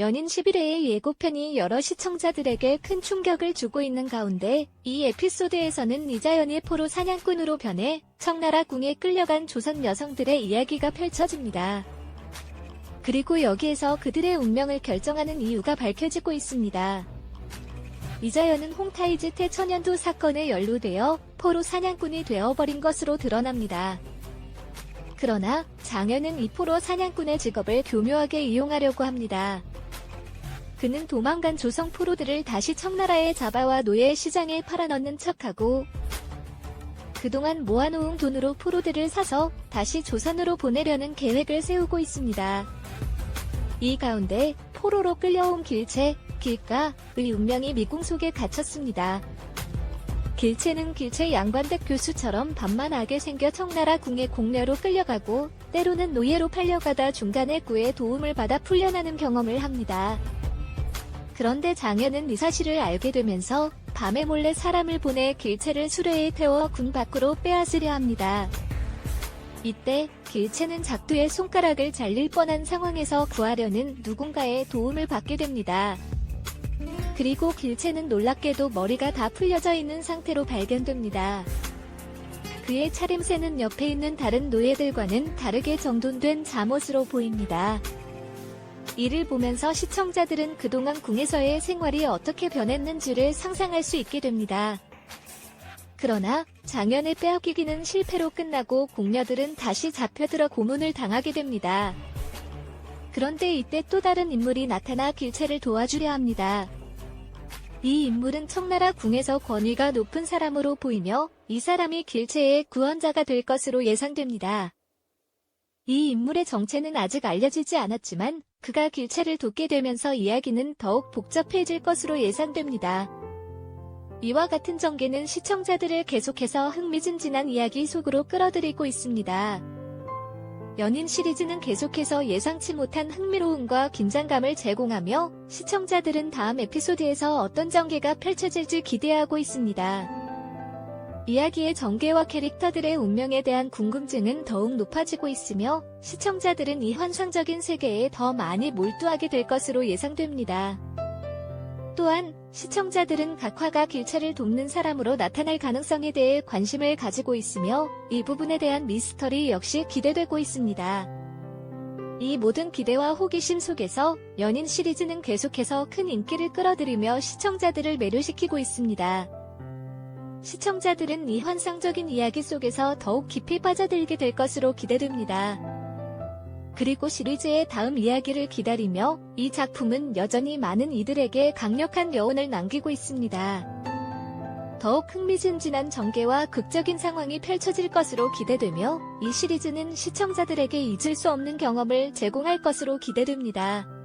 연인 11회의 예고편이 여러 시청자들에게 큰 충격을 주고 있는 가운데 이 에피소드에서는 이자연이 포로 사냥꾼으로 변해 청나라 궁에 끌려간 조선 여성들의 이야기가 펼쳐집니다. 그리고 여기에서 그들의 운명을 결정하는 이유가 밝혀지고 있습니다. 이자연은 홍타이즈 태천연도 사건에 연루되어 포로 사냥꾼이 되어버린 것으로 드러납니다. 그러나 장현은 이 포로 사냥꾼의 직업을 교묘하게 이용하려고 합니다. 그는 도망간 조성 포로들을 다시 청나라에 잡아와 노예 시장에 팔아넣는 척하고 그동안 모아놓은 돈으로 포로들을 사서 다시 조선으로 보내려는 계획을 세우고 있습니다. 이 가운데 포로로 끌려온 길체, 길가의 운명이 미궁 속에 갇혔습니다. 길체는 길체 양관댁 교수처럼 반만하게 생겨 청나라 궁의 공녀로 끌려가고 때로는 노예로 팔려가다 중간에 구의 도움을 받아 풀려나는 경험을 합니다. 그런데 장현은 이 사실을 알게 되면서 밤에 몰래 사람을 보내 길체를 수레에 태워 군 밖으로 빼앗으려 합니다. 이때 길체는 작두의 손가락을 잘릴 뻔한 상황에서 구하려는 누군가의 도움을 받게 됩니다. 그리고 길체는 놀랍게도 머리가 다 풀려져 있는 상태로 발견됩니다. 그의 차림새는 옆에 있는 다른 노예들과는 다르게 정돈된 잠옷으로 보입니다. 이를 보면서 시청자들은 그동안 궁에서의 생활이 어떻게 변했는지를 상상할 수 있게 됩니다. 그러나 장현의 빼앗기기는 실패로 끝나고 궁녀들은 다시 잡혀들어 고문을 당하게 됩니다. 그런데 이때 또 다른 인물이 나타나 길체를 도와주려 합니다. 이 인물은 청나라 궁에서 권위가 높은 사람으로 보이며 이 사람이 길체의 구원자가 될 것으로 예상됩니다. 이 인물의 정체는 아직 알려지지 않았지만 그가 길체를 돕게 되면서 이야기는 더욱 복잡해질 것으로 예상됩니다. 이와 같은 전개는 시청자들을 계속해서 흥미진진한 이야기 속으로 끌어들이고 있습니다. 연인 시리즈는 계속해서 예상치 못한 흥미로움과 긴장감을 제공하며 시청자들은 다음 에피소드에서 어떤 전개가 펼쳐질지 기대하고 있습니다. 이야기의 전개와 캐릭터들의 운명에 대한 궁금증은 더욱 높아지고 있으며 시청자들은 이 환상적인 세계에 더 많이 몰두하게 될 것으로 예상됩니다. 또한 시청자들은 각화가 길체를 돕는 사람으로 나타날 가능성에 대해 관심을 가지고 있으며 이 부분에 대한 미스터리 역시 기대되고 있습니다. 이 모든 기대와 호기심 속에서 연인 시리즈는 계속해서 큰 인기를 끌어들이며 시청자들을 매료시키고 있습니다. 시청자들은 이 환상적인 이야기 속에서 더욱 깊이 빠져들게 될 것으로 기대됩니다. 그리고 시리즈의 다음 이야기를 기다리며 이 작품은 여전히 많은 이들에게 강력한 여운을 남기고 있습니다. 더욱 흥미진진한 전개와 극적인 상황이 펼쳐질 것으로 기대되며 이 시리즈는 시청자들에게 잊을 수 없는 경험을 제공할 것으로 기대됩니다.